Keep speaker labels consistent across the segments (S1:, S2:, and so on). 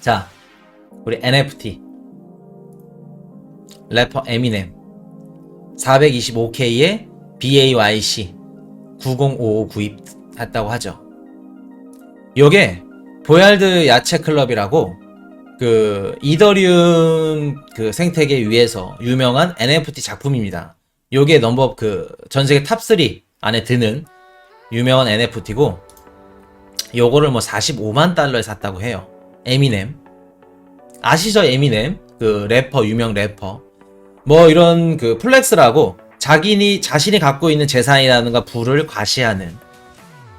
S1: 자, 우리 NFT 래퍼 에미넴 425K에 BAYC 9055 구입했다고 하죠. 요게 보얄드 야채 클럽이라고 그 이더리움 그 생태계 위에서 유명한 NFT 작품입니다. 요게 넘버 그전 세계 탑 3 안에 드는 유명한 NFT고 요거를 뭐 45만 달러에 샀다고 해요. 에미넴. 아시죠? 에미넴. 그 래퍼 유명 래퍼. 뭐 이런 그 플렉스라고 자기니 자신이 갖고 있는 재산이라든가 부를 과시하는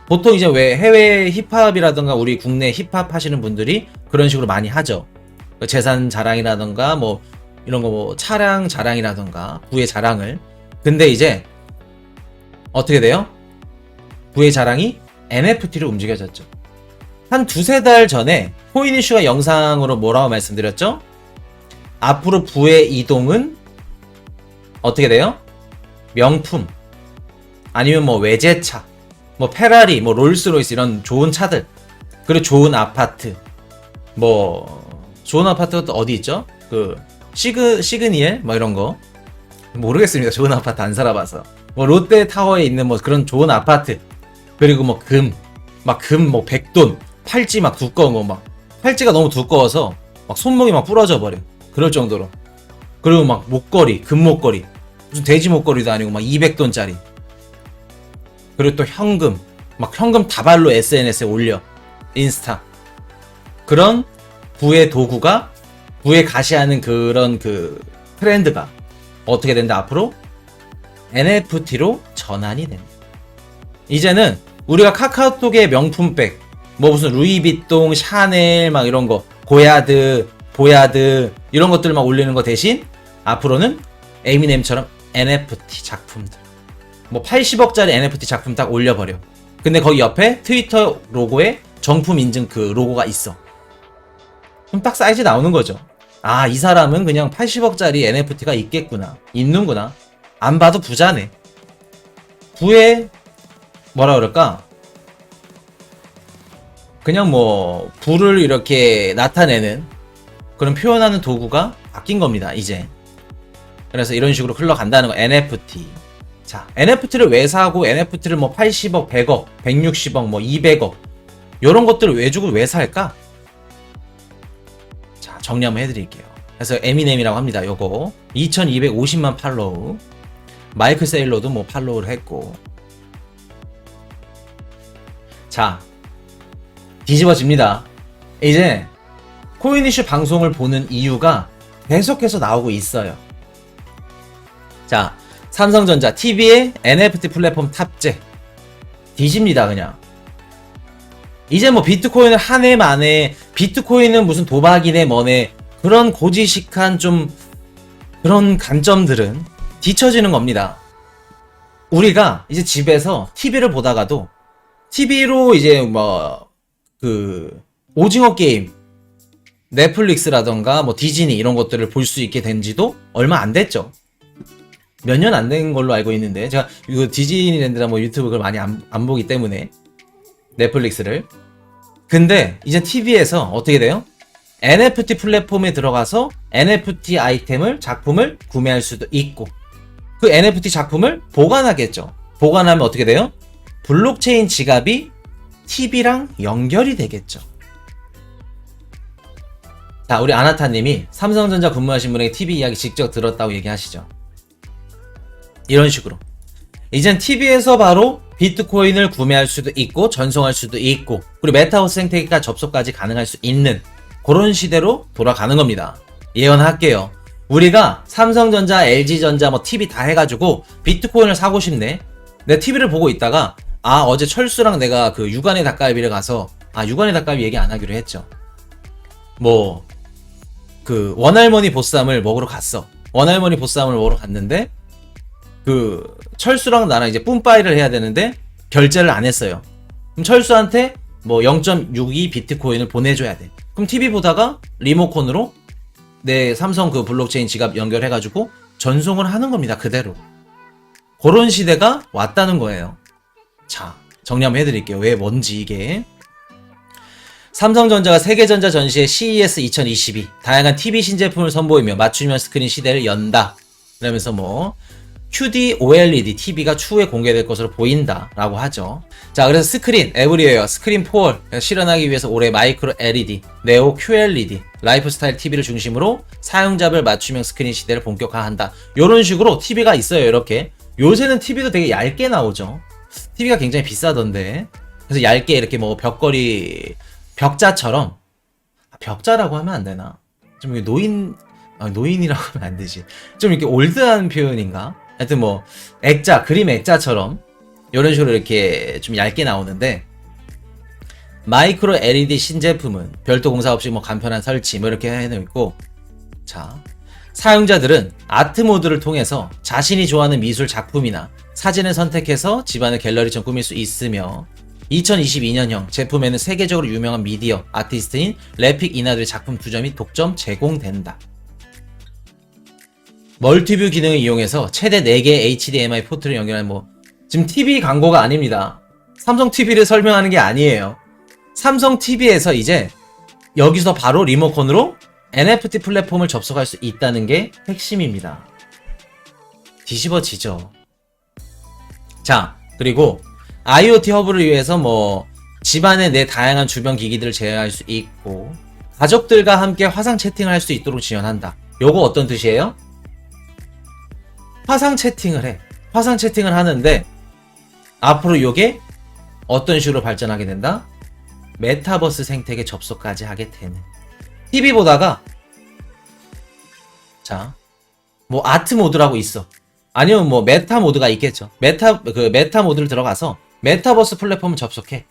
S1: 보통 이제 왜 해외 힙합이라든가 우리 국내 힙합 하시는 분들이 그런 식으로 많이 하죠. 그 재산 자랑이라든가 뭐 이런 거 뭐 차량 자랑이라든가 부의 자랑을. 근데 이제 어떻게 돼요? 부의 자랑이 NFT로 움직여졌죠. 한 두세 달 전에 이슈가 영상으로 뭐라고 말씀드렸죠? 앞으로 부의 이동은 어떻게 돼요? 명품 아니면 뭐 외제차 뭐 페라리 뭐 롤스로이스 이런 좋은 차들 그리고 좋은 아파트 뭐 좋은 아파트가 또 어디 있죠? 그 시그 시그니엘 뭐 이런 거 모르겠습니다. 좋은 아파트 안 살아봐서 뭐 롯데 타워에 있는 뭐 그런 좋은 아파트 그리고 뭐 금 막 금 뭐 백돈 팔찌 막 두꺼운 거 막 팔찌가 너무 두꺼워서 막 손목이 막 부러져 버려. 그럴 정도로. 그리고 막 목걸이 금 목걸이. 무슨 돼지 목걸이도 아니고 막 200돈짜리. 그리고 또 현금. 막 현금 다발로 SNS에 올려. 인스타. 그런 부의 도구가 부에 가시하는 그런 그 트렌드가 어떻게 된다 앞으로? NFT로 전환이 됩니다. 이제는 우리가 카카오톡의 명품백 뭐 무슨 루이비통, 샤넬 막 이런 거 고야드, 보야드 이런 것들 막 올리는 거 대신 앞으로는 에미넴처럼 NFT 작품들 뭐 80억짜리 NFT 작품 딱 올려버려. 근데 거기 옆에 트위터 로고에 정품 인증 그 로고가 있어. 그럼 딱 사이즈 나오는 거죠. 아, 이 사람은 그냥 80억짜리 NFT가 있겠구나. 있는구나. 안 봐도 부자네. 부에 뭐라 그럴까? 그냥 뭐 부를 이렇게 나타내는 그런 표현하는 도구가 바뀐 겁니다. 이제. 그래서 이런 식으로 흘러간다는 거 NFT. 자, NFT를 왜 사고 NFT를 뭐 80억, 100억, 160억, 뭐 200억 이런 것들을 왜 주고 왜 살까? 자, 정리 한번 해드릴게요. 그래서 에미넴이라고 합니다. 요거 2,250만 팔로우. 마이클 세일러도 뭐 팔로우를 했고. 자, 뒤집어집니다. 이제 코인 이슈 방송을 보는 이유가 계속해서 나오고 있어요. 자, 삼성전자 TV에 NFT 플랫폼 탑재. 뒤집니다, 그냥. 이제 뭐 비트코인을 한 해 만에 비트코인은 무슨 도박이네 뭐네 그런 고지식한 좀 그런 관점들은 뒤처지는 겁니다. 우리가 이제 집에서 TV를 보다가도 TV로 이제 뭐 그 오징어 게임 넷플릭스라던가 뭐 디즈니 이런 것들을 볼 수 있게 된 지도 얼마 안 됐죠. 몇 년 안 된 걸로 알고 있는데 제가 이거 디즈니랜드나 뭐 유튜브 를 많이 안, 안 보기 때문에 넷플릭스를 근데 이제 TV에서 어떻게 돼요? NFT 플랫폼에 들어가서 NFT 아이템을 작품을 구매할 수도 있고 그 NFT 작품을 보관하겠죠. 보관하면 어떻게 돼요? 블록체인 지갑이 TV랑 연결이 되겠죠. 자, 우리 아나타님이 삼성전자 근무하신 분에게 TV 이야기 직접 들었다고 얘기하시죠. 이런 식으로. 이젠 TV에서 바로 비트코인을 구매할 수도 있고 전송할 수도 있고 그리고 메타버스 생태계가 접속까지 가능할 수 있는 그런 시대로 돌아가는 겁니다. 예언할게요. 우리가 삼성전자, LG전자 뭐 TV 다 해가지고 비트코인을 사고 싶네. 내 TV를 보고 있다가 아 어제 철수랑 내가 그 육안의 닭갈비를 가서 아 육안의 닭갈비 얘기 안 하기로 했죠. 뭐 그 원할머니 보쌈을 먹으러 갔어. 원할머니 보쌈을 먹으러 갔는데 그 철수랑 나랑 이제 뿜빠이를 해야 되는데 결제를 안 했어요. 그럼 철수한테 뭐 0.62 비트코인을 보내줘야 돼. 그럼 TV 보다가 리모컨으로 내 삼성 그 블록체인 지갑 연결해가지고 전송을 하는 겁니다. 그대로. 그런 시대가 왔다는 거예요. 자, 정리 한번 해드릴게요. 왜 뭔지 이게. 삼성전자가 세계전자 전시회 CES 2022 다양한 TV 신제품을 선보이며 맞춤형 스크린 시대를 연다. 그러면서 뭐 QD OLED TV가 추후에 공개될 것으로 보인다라고 하죠. 자, 그래서 스크린 에브리웨어 스크린 4를 실현하기 위해서 올해 마이크로 LED, 네오 QLED, 라이프스타일 TV를 중심으로 사용자별 맞춤형 스크린 시대를 본격화한다. 이런 식으로 TV가 있어요. 이렇게 요새는 TV도 되게 얇게 나오죠. TV가 굉장히 비싸던데. 그래서 얇게 이렇게 뭐 벽걸이 벽자처럼 아, 벽자라고 하면 안 되나? 좀 노인 아, 노인이라고 하면 안 되지. 좀 이렇게 올드한 표현인가? 하여튼 뭐 액자 그림 액자처럼 이런 식으로 이렇게 좀 얇게 나오는데 마이크로 LED 신제품은 별도 공사 없이 뭐 간편한 설치 뭐 이렇게 해놓고 자 사용자들은 아트 모드를 통해서 자신이 좋아하는 미술 작품이나 사진을 선택해서 집안을 갤러리처럼 꾸밀 수 있으며 2022년형 제품에는 세계적으로 유명한 미디어 아티스트인 레픽 이나들의 작품 두 점이 독점 제공된다. 멀티뷰 기능을 이용해서 최대 4개의 HDMI 포트를 연결한 뭐 지금 TV 광고가 아닙니다. 삼성 TV를 설명하는 게 아니에요. 삼성 TV에서 이제 여기서 바로 리모컨으로 NFT 플랫폼을 접속할 수 있다는 게 핵심입니다. 뒤집어지죠. 자, 그리고 IoT 허브를 위해서 뭐 집안에 내 다양한 주변 기기들을 제어할 수 있고 가족들과 함께 화상 채팅을 할 수 있도록 지원한다. 요거 어떤 뜻이에요? 화상 채팅을 해. 화상 채팅을 하는데 앞으로 요게 어떤 식으로 발전하게 된다? 메타버스 생태계 접속까지 하게 되는. TV 보다가 자, 뭐 아트 모드라고 있어. 아니면 뭐 메타 모드가 있겠죠. 메타 그 메타 모드를 들어가서 메타버스 플랫폼을 접속해.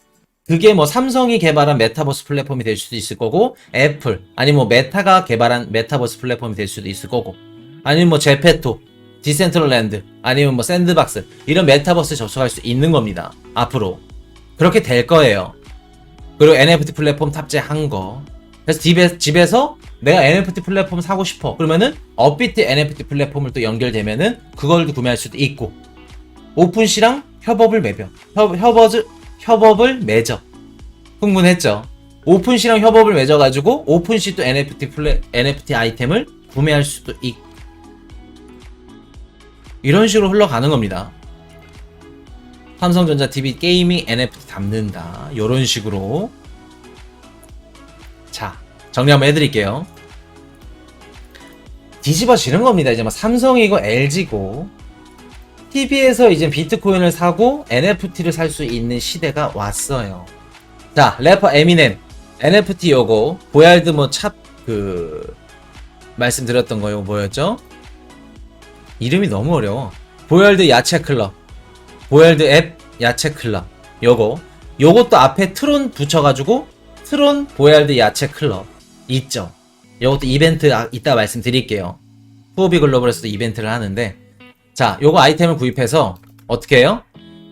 S1: 그게 뭐 삼성이 개발한 메타버스 플랫폼이 될 수도 있을 거고 애플 아니면 뭐 메타가 개발한 메타버스 플랫폼이 될 수도 있을 거고 아니면 뭐 제페토 디센트럴랜드 아니면 뭐 샌드박스 이런 메타버스 접속할 수 있는 겁니다. 앞으로 그렇게 될 거예요. 그리고 NFT 플랫폼 탑재한 거. 그래서 집에, 집에서 내가 NFT 플랫폼 사고 싶어. 그러면은 업비트 NFT 플랫폼을 또 연결되면은 그걸 구매할 수도 있고 오픈시랑 협업을 맺어. 협, 협업을, 협업을 맺어. 흥분했죠. 오픈시랑 협업을 맺어가지고 오픈시 또 NFT 플랫, NFT 아이템을 구매할 수도 있고 이런 식으로 흘러가는 겁니다. 삼성전자 TV 게이밍 NFT 담는다. 이런 식으로. 자, 정리 한번 해드릴게요. 뒤집어지는 겁니다. 이제 뭐 삼성이고 LG고 TV에서 이제 비트코인을 사고 NFT를 살 수 있는 시대가 왔어요. 자, 래퍼 에미넴 NFT 요거 보얄드 뭐찹그 말씀드렸던 거 요거 뭐였죠? 이름이 너무 어려워. 보열드 야채 클럽. 보열드 앱 야채 클럽. 요거. 요것도 앞에 트론 붙여가지고 트론 보열드 야채 클럽 있죠. 요것도 이벤트 아, 이따 말씀드릴게요. 후오비 글로벌에서도 이벤트를 하는데 자, 요거 아이템을 구입해서 어떻게 해요?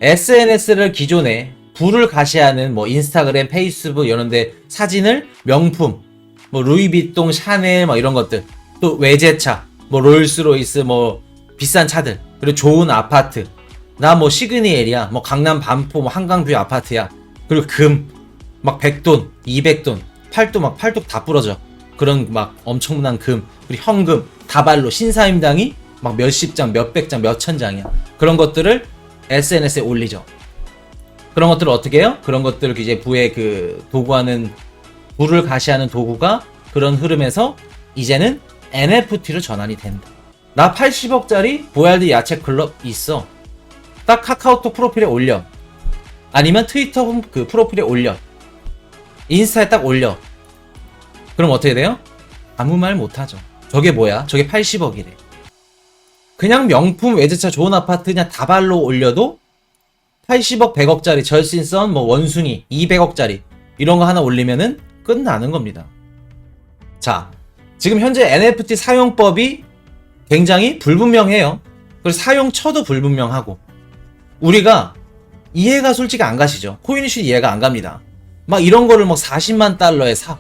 S1: SNS를 기존에 불을 가시하는 뭐 인스타그램, 페이스북 이런데 사진을 명품, 뭐 루이비통, 샤넬 뭐 이런 것들, 또 외제차, 뭐 롤스로이스, 뭐 비싼 차들, 그리고 좋은 아파트, 나 뭐 시그니 에리아, 뭐 강남 반포, 뭐 한강뷰 아파트야. 그리고 금, 막 100돈, 200돈, 팔도 막 팔뚝 다 부러져. 그런 막 엄청난 금, 그리고 현금, 다발로 신사임당이 막 몇십 장, 몇백 장, 몇천 장이야. 그런 것들을 SNS에 올리죠. 그런 것들을 어떻게 해요? 그런 것들을 이제 부의 그 도구하는 부를 가시하는 도구가 그런 흐름에서 이제는 NFT로 전환이 된다. 나 80억짜리 보얄드 야채 클럽 있어. 딱 카카오톡 프로필에 올려. 아니면 트위터 홈- 그 프로필에 올려. 인스타에 딱 올려. 그럼 어떻게 돼요? 아무 말 못하죠. 저게 뭐야? 저게 80억이래. 그냥 명품 외제차 좋은 아파트 그냥 다발로 올려도 80억, 100억짜리 절신선, 뭐 원숭이, 200억짜리 이런 거 하나 올리면은 끝나는 겁니다. 자, 지금 현재 NFT 사용법이 굉장히 불분명해요. 그리고 사용처도 불분명하고 우리가 이해가 솔직히 안 가시죠. 코인 이슈 이해가 안 갑니다. 막 이런 거를 뭐 40만 달러에 사.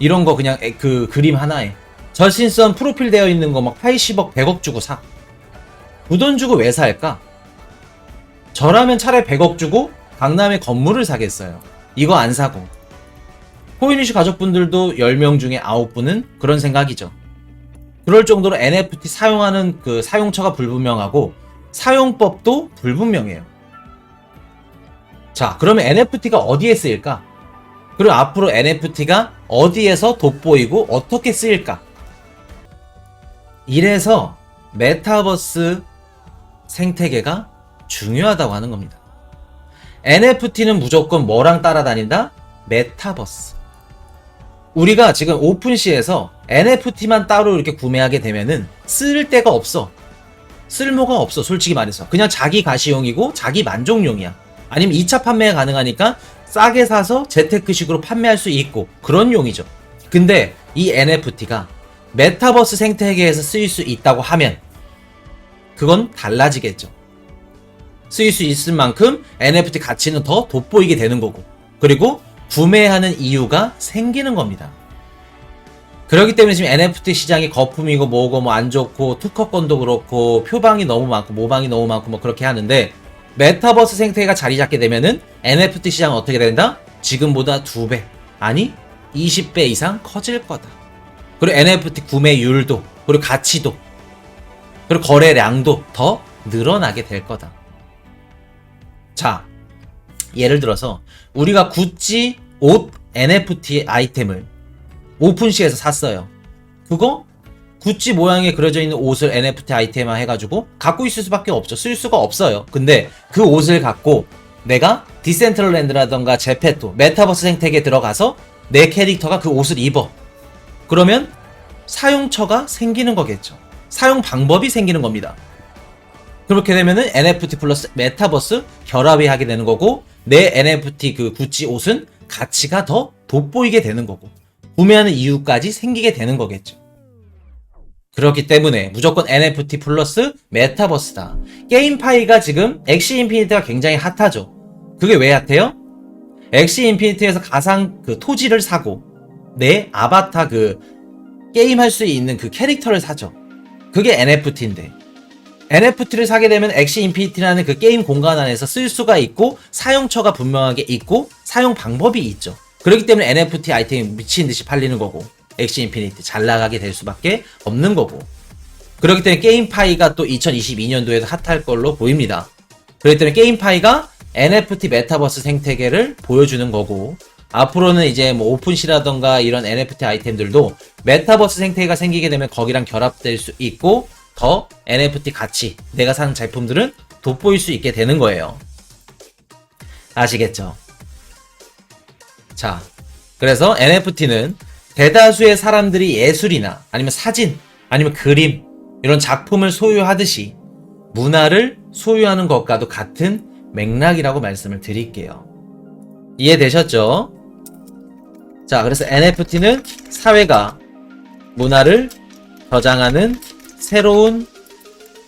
S1: 이런 거 그냥 에- 그 그림 하나에 절신선 프로필 되어 있는 거 막 80억, 100억 주고 사. 그 돈 주고 왜 살까? 저라면 차라리 100억 주고 강남에 건물을 사겠어요. 이거 안 사고. 코인이시 가족분들도 10명 중에 9분은 그런 생각이죠. 그럴 정도로 NFT 사용하는 그 사용처가 불분명하고 사용법도 불분명해요. 자, 그러면 NFT가 어디에 쓰일까? 그리고 앞으로 NFT가 어디에서 돋보이고 어떻게 쓰일까? 이래서 메타버스 생태계가 중요하다고 하는 겁니다. NFT는 무조건 뭐랑 따라다닌다? 메타버스. 우리가 지금 오픈시에서 NFT만 따로 이렇게 구매하게 되면은 쓸 데가 없어. 쓸모가 없어, 솔직히 말해서. 그냥 자기 가시용이고 자기 만족용이야. 아니면 2차 판매가 가능하니까 싸게 사서 재테크식으로 판매할 수 있고 그런 용이죠. 근데 이 NFT가 메타버스 생태계에서 쓰일 수 있다고 하면 그건 달라지겠죠. 쓰일 수 있을 만큼 NFT 가치는 더 돋보이게 되는 거고 그리고 구매하는 이유가 생기는 겁니다. 그렇기 때문에 지금 NFT 시장이 거품이고 뭐고 뭐 안 좋고 특허권도 그렇고 표방이 너무 많고 모방이 너무 많고 뭐 그렇게 하는데 메타버스 생태계가 자리 잡게 되면은 NFT 시장은 어떻게 된다? 지금보다 2배 아니 20배 이상 커질 거다. 그리고 NFT 구매율도 그리고 가치도 그리고 거래량도 더 늘어나게 될 거다. 자, 예를 들어서 우리가 구찌 옷 NFT 아이템을 오픈시에서 샀어요. 그거 구찌 모양에 그려져 있는 옷을 NFT 아이템화 해가지고 갖고 있을 수밖에 없죠. 쓸 수가 없어요. 근데 그 옷을 갖고 내가 디센트럴랜드라던가 제페토, 메타버스 생태계에 들어가서 내 캐릭터가 그 옷을 입어. 그러면 사용처가 생기는 거겠죠. 사용 방법이 생기는 겁니다. 그렇게 되면은 NFT 플러스 메타버스 결합이 하게 되는 거고 내 NFT 그 구찌 옷은 가치가 더 돋보이게 되는 거고 구매하는 이유까지 생기게 되는 거겠죠. 그렇기 때문에 무조건 NFT 플러스 메타버스다. 게임파이가 지금 엑시 인피니트가 굉장히 핫하죠. 그게 왜 핫해요? 엑시 인피니트에서 가상 그 토지를 사고 내 아바타 그 게임할 수 있는 그 캐릭터를 사죠. 그게 NFT인데 NFT를 사게 되면 엑시 인피니티라는 그 게임 공간 안에서 쓸 수가 있고 사용처가 분명하게 있고 사용 방법이 있죠. 그렇기 때문에 NFT 아이템이 미친 듯이 팔리는 거고 엑시 인피니티 잘 나가게 될 수밖에 없는 거고 그렇기 때문에 게임파이가 또 2022년도에도 핫할 걸로 보입니다. 그렇기 때문에 게임파이가 NFT 메타버스 생태계를 보여주는 거고 앞으로는 이제 뭐 오픈시라던가 이런 NFT 아이템들도 메타버스 생태계가 생기게 되면 거기랑 결합될 수 있고 더 NFT 가치, 내가 사는 제품들은 돋보일 수 있게 되는 거예요. 아시겠죠? 자, 그래서 NFT는 대다수의 사람들이 예술이나 아니면 사진, 아니면 그림, 이런 작품을 소유하듯이 문화를 소유하는 것과도 같은 맥락이라고 말씀을 드릴게요. 이해되셨죠? 자, 그래서 NFT는 사회가 문화를 저장하는 새로운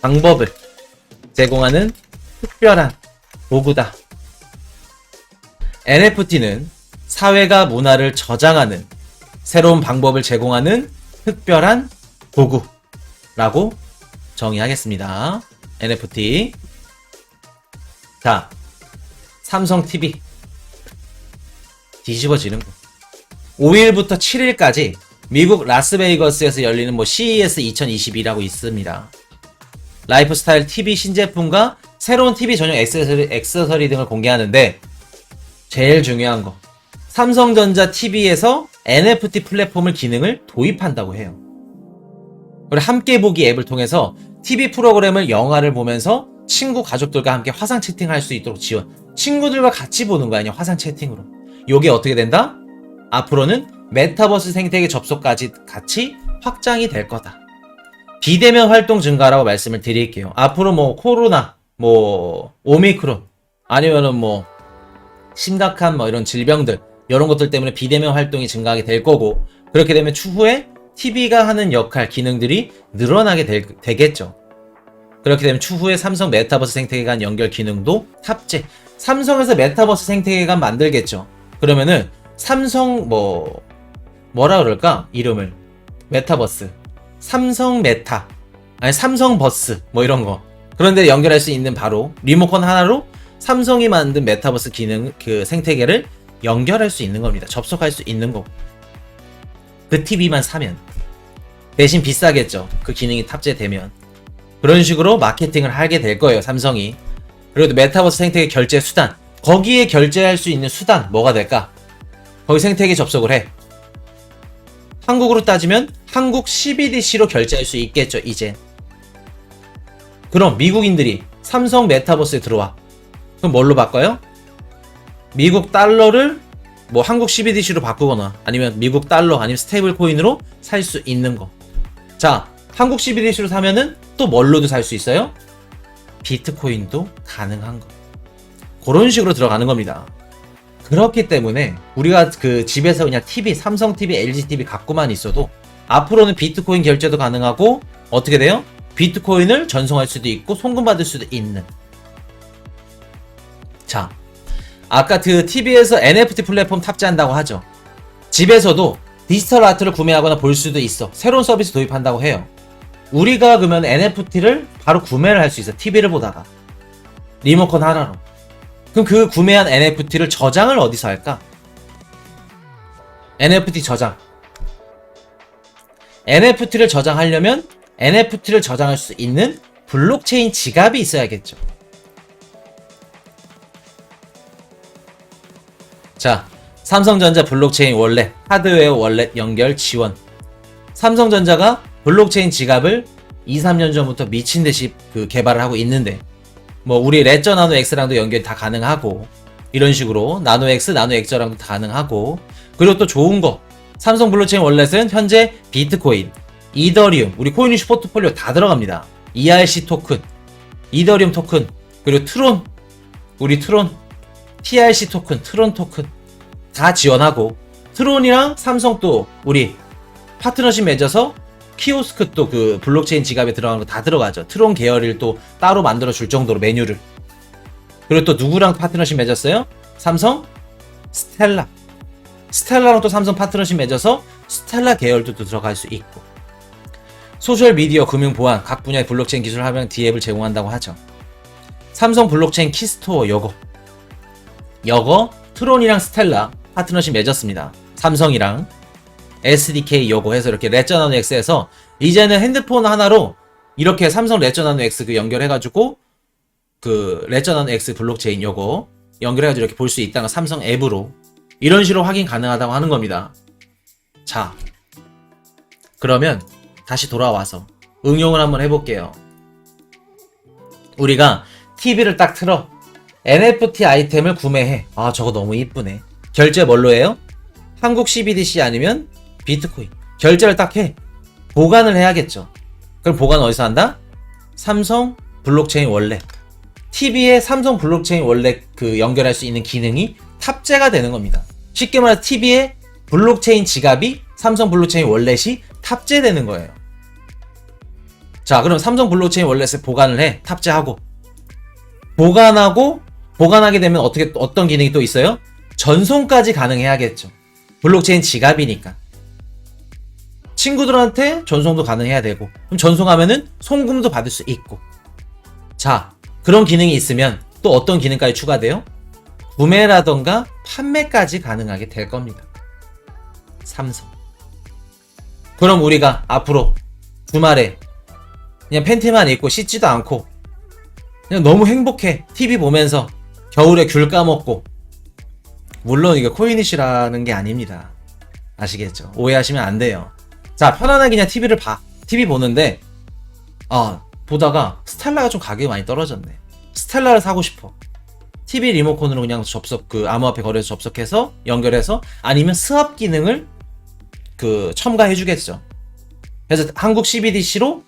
S1: 방법을 제공하는 특별한 도구다. NFT는 사회가 문화를 저장하는 새로운 방법을 제공하는 특별한 도구라고 정의하겠습니다. NFT. 자, 삼성 TV. 뒤집어지는 거. 5일부터 7일까지 미국 라스베이거스에서 열리는 뭐 CES 2022라고 있습니다. 라이프스타일 TV 신제품과 새로운 TV 전용 액세서리, 액세서리 등을 공개하는데 제일 중요한 거 삼성전자 TV에서 NFT 플랫폼을 기능을 도입한다고 해요. 그리고 함께 보기 앱을 통해서 TV 프로그램을 영화를 보면서 친구 가족들과 함께 화상 채팅할 수 있도록 지원. 친구들과 같이 보는 거 아니야 화상 채팅으로. 요게 어떻게 된다? 앞으로는 메타버스 생태계 접속까지 같이 확장이 될 거다. 비대면 활동 증가라고 말씀을 드릴게요. 앞으로 뭐 코로나, 뭐 오미크론, 아니면은 뭐 심각한 뭐 이런 질병들 이런 것들 때문에 비대면 활동이 증가하게 될 거고 그렇게 되면 추후에 TV가 하는 역할 기능들이 늘어나게 될, 되겠죠. 그렇게 되면 추후에 삼성 메타버스 생태계 간 연결 기능도 탑재. 삼성에서 메타버스 생태계 간 만들겠죠. 그러면은 삼성 뭐 뭐라 그럴까 이름을 메타버스 삼성 메타 아니 삼성 버스 뭐 이런 거 그런데 연결할 수 있는 바로 리모컨 하나로 삼성이 만든 메타버스 기능 그 생태계를 연결할 수 있는 겁니다. 접속할 수 있는 거고. 그 TV만 사면. 대신 비싸겠죠. 그 기능이 탑재되면. 그런 식으로 마케팅을 하게 될 거예요, 삼성이. 그리고 메타버스 생태계 결제 수단. 거기에 결제할 수 있는 수단, 뭐가 될까? 거기 생태계 접속을 해. 한국으로 따지면 한국 CBDC로 결제할 수 있겠죠, 이제. 그럼 미국인들이 삼성 메타버스에 들어와. 그럼 뭘로 바꿔요? 미국 달러를 뭐 한국 CBDC로 바꾸거나 아니면 미국 달러 아니면 스테이블 코인으로 살 수 있는 거. 자, 한국 CBDC로 사면은 또 뭘로도 살 수 있어요? 비트코인도 가능한 거. 그런 식으로 들어가는 겁니다. 그렇기 때문에 우리가 그 집에서 그냥 TV, 삼성 TV, LG TV 갖고만 있어도 앞으로는 비트코인 결제도 가능하고 어떻게 돼요? 비트코인을 전송할 수도 있고 송금 받을 수도 있는. 자, 아까 그 TV에서 NFT 플랫폼 탑재한다고 하죠. 집에서도 디지털 아트를 구매하거나 볼 수도 있어. 새로운 서비스 도입한다고 해요. 우리가 그러면 NFT를 바로 구매를 할 수 있어. TV를 보다가. 리모컨 하나로. 그럼 그 구매한 NFT를 저장을 어디서 할까? NFT 저장. NFT를 저장하려면 NFT를 저장할 수 있는 블록체인 지갑이 있어야겠죠. 자, 삼성전자 블록체인 월렛, 하드웨어 월렛 연결 지원. 삼성전자가 블록체인 지갑을 2, 3년 전부터 미친 듯이 그 개발을 하고 있는데, 뭐 우리 레저 나노 X랑도 연결이 다 가능하고, 이런 식으로 나노 X, 나노 X랑도 다 가능하고, 그리고 또 좋은 거, 삼성 블록체인 월렛은 현재 비트코인, 이더리움, 우리 코인이슈 포트폴리오 다 들어갑니다. ERC 토큰, 이더리움 토큰, 그리고 트론, 우리 트론, TRC 토큰, 트론 토큰 다 지원하고 트론이랑 삼성 또 우리 파트너십 맺어서 키오스크 또 그 블록체인 지갑에 들어가는 거 다 들어가죠. 트론 계열을 또 따로 만들어 줄 정도로 메뉴를. 그리고 또 누구랑 파트너십 맺었어요? 삼성 스텔라. 스텔라랑 또 삼성 파트너십 맺어서 스텔라 계열도 또 들어갈 수 있고. 소셜 미디어 금융 보안 각 분야의 블록체인 기술 함양 D앱을 제공한다고 하죠. 삼성 블록체인 키스토어 요거 여거 트론이랑 스텔라 파트너십 맺었습니다. 삼성이랑 SDK 요거 해서 이렇게 레저 나노 X에서 이제는 핸드폰 하나로 이렇게 삼성 레저 나노 X 그 연결해가지고 그 레저 나노 X 블록체인 요거 연결해가지고 이렇게 볼 수 있다는 거 삼성 앱으로 이런 식으로 확인 가능하다고 하는 겁니다. 자, 그러면 다시 돌아와서 응용을 한번 해볼게요. 우리가 TV를 딱 틀어 NFT 아이템을 구매해. 아, 저거 너무 이쁘네. 결제 뭘로 해요? 한국 CBDC 아니면 비트코인. 결제를 딱 해. 보관을 해야겠죠. 그럼 보관 어디서 한다? 삼성 블록체인 월렛. TV에 삼성 블록체인 월렛 그 연결할 수 있는 기능이 탑재가 되는 겁니다. 쉽게 말해서 TV에 블록체인 지갑이 삼성 블록체인 월렛이 탑재되는 거예요. 자, 그럼 삼성 블록체인 월렛을 보관을 해. 탑재하고. 보관하고 보관하게 되면 어떻게 어떤 기능이 또 있어요? 전송까지 가능해야겠죠. 블록체인 지갑이니까. 친구들한테 전송도 가능해야 되고 그럼 전송하면은 송금도 받을 수 있고. 자, 그런 기능이 있으면 또 어떤 기능까지 추가돼요? 구매라던가 판매까지 가능하게 될 겁니다. 삼성. 그럼 우리가 앞으로 주말에 그냥 팬티만 입고 씻지도 않고 그냥 너무 행복해. TV 보면서 겨울에 귤 까먹고. 물론 이게 코이니시라는 게 아닙니다. 아시겠죠? 오해하시면 안 돼요. 자, 편안하게 그냥 TV를 봐. TV 보는데, 아, 보다가 스텔라가 좀 가격이 많이 떨어졌네. 스텔라를 사고 싶어. TV 리모컨으로 그냥 접속, 그 암호화폐 거래소 접속해서 연결해서 아니면 스왑 기능을 그 첨가해 주겠죠. 그래서 한국 CBDC로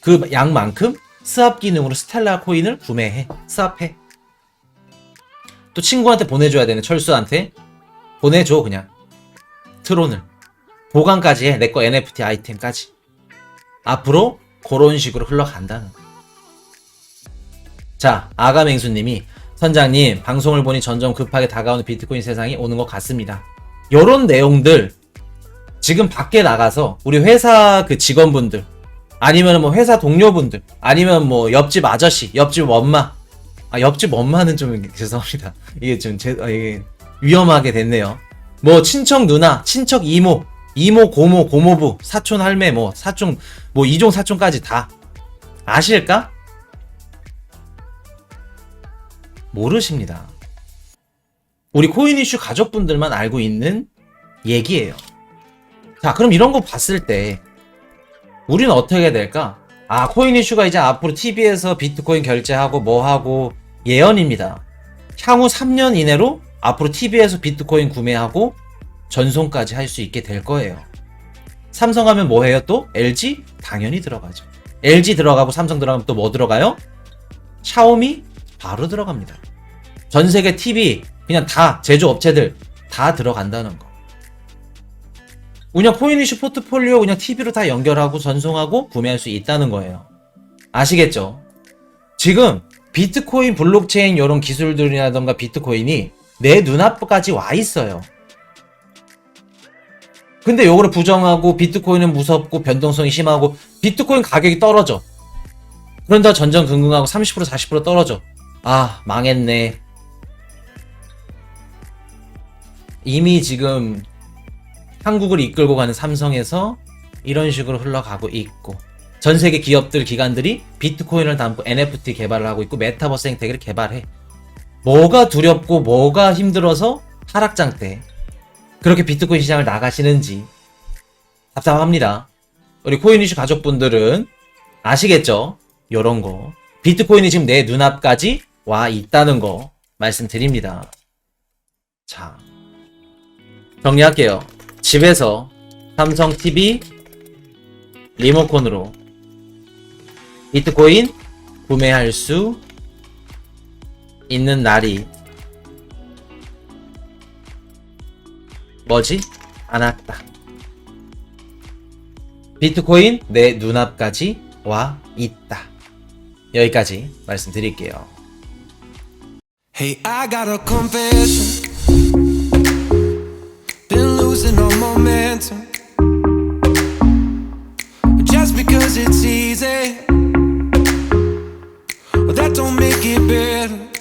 S1: 그 양만큼 스왑 기능으로 스텔라 코인을 구매해. 스왑해. 또 친구한테 보내줘야 되는 철수한테 보내줘 그냥 트론을 보관까지 해 내 거 NFT 아이템까지 앞으로 그런 식으로 흘러간다는 거. 자 아가맹수님이 선장님 방송을 보니 점점 급하게 다가오는 비트코인 세상이 오는 것 같습니다. 요런 내용들 지금 밖에 나가서 우리 회사 그 직원분들 아니면 뭐 회사 동료분들 아니면 뭐 옆집 아저씨 옆집 엄마 아 옆집 엄마는 좀 죄송합니다 이게 좀 제 아, 위험하게 됐네요. 뭐 친척 누나, 친척 이모, 이모 고모 고모부, 사촌 할매 뭐 사촌 뭐 이종 사촌까지 다 아실까? 모르십니다. 우리 코인 이슈 가족분들만 알고 있는 얘기예요. 자, 그럼 이런 거 봤을 때 우리는 어떻게 될까? 아, 코인 이슈가 이제 앞으로 TV에서 비트코인 결제하고 뭐 하고 예언입니다. 향후 3년 이내로 앞으로 TV에서 비트코인 구매하고 전송까지 할 수 있게 될 거예요. 삼성 하면 뭐 해요 또? LG? 당연히 들어가죠. LG 들어가고 삼성 들어가면 또 뭐 들어가요? 샤오미? 바로 들어갑니다. 전 세계 TV, 그냥 다 제조업체들 다 들어간다는 거. 그냥 코인이슈 포트폴리오 그냥 TV로 다 연결하고 전송하고 구매할 수 있다는 거예요. 아시겠죠? 지금 비트코인 블록체인 이런 기술들이라던가 비트코인이 내 눈앞까지 와 있어요. 근데 요거를 부정하고 비트코인은 무섭고 변동성이 심하고 비트코인 가격이 떨어져. 그런다 전전긍긍하고 30% 40% 떨어져. 아 망했네. 이미 지금 한국을 이끌고 가는 삼성에서 이런 식으로 흘러가고 있고 전 세계 기업들 기관들이 비트코인을 담고 NFT 개발을 하고 있고 메타버스 생태계를 개발해. 뭐가 두렵고 뭐가 힘들어서 하락장 때 그렇게 비트코인 시장을 나가시는지 답답합니다. 우리 코인 이슈 가족분들은 아시겠죠? 요런 거. 비트코인이 지금 내 눈앞까지 와 있다는 거 말씀드립니다. 자, 정리할게요. 집에서 삼성 TV 리모컨으로 비트코인 구매할 수 있는 날이 뭐지? 안 왔다. 비트코인 내 눈앞까지 와 있다. 여기까지 말씀드릴게요.
S2: Hey, I got a confession. Been losing all momentum. Just because it's easy. Well, that don't make it better.